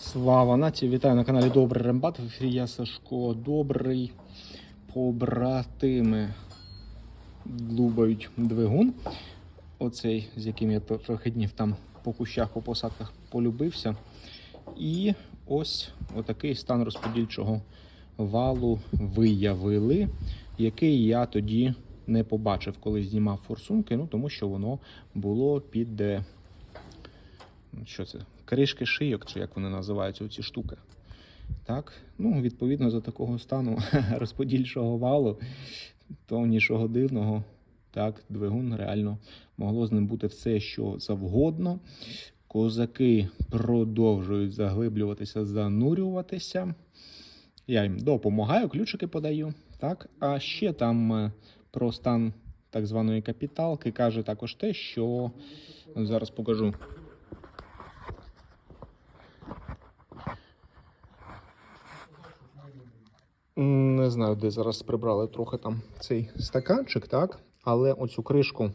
Слава нації! Вітаю на каналі Добрий Рембат. В ефірі я Сашко Добрий. Побратими лубають двигун. Оцей, з яким я трохи днів там по кущах, по посадках полюбився. І ось отакий стан розподільчого валу виявили, який я тоді не побачив, коли знімав форсунки, ну тому що воно було під. Що це? Кришки шийок, чи як вони називаються, ці штуки. Так, ну, відповідно, за такого стану розподільчого валу, то нічого дивного. Так, двигун реально могло з ним бути все, що завгодно. Козаки продовжують заглиблюватися, занурюватися. Я їм допомагаю, ключики подаю. Так, а ще там е, про стан так званої капіталки каже також те, що зараз покажу. Не знаю, де зараз прибрали трохи там цей стаканчик, так? Але оцю кришку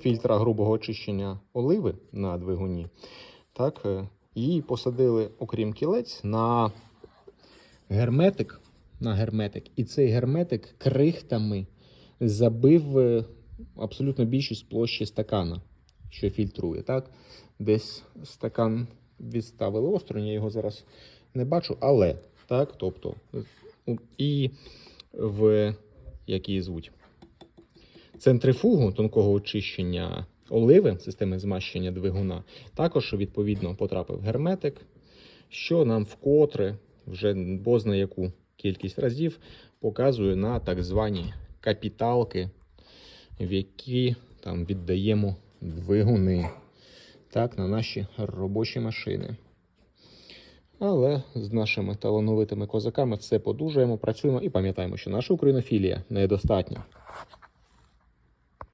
фільтра грубого очищення оливи на двигуні, так, е, її посадили, окрім кілець, на герметик. На герметик. І цей герметик крихтами забив е, абсолютно більшість площі стакана, що фільтрує. Так? Десь стакан відставили осторонь, я його зараз не бачу, але так, тобто, і в як звуть центрифугу тонкого очищення оливи, системи змащення двигуна, також відповідно потрапив герметик, що нам вкотре вже бозна яку кількість разів показує на так звані капіталки, в які там віддаємо двигуни так, на наші робочі машини. З нашими талановитими козаками все подужаємо, працюємо і пам'ятаємо, що наша українофілія недостатня.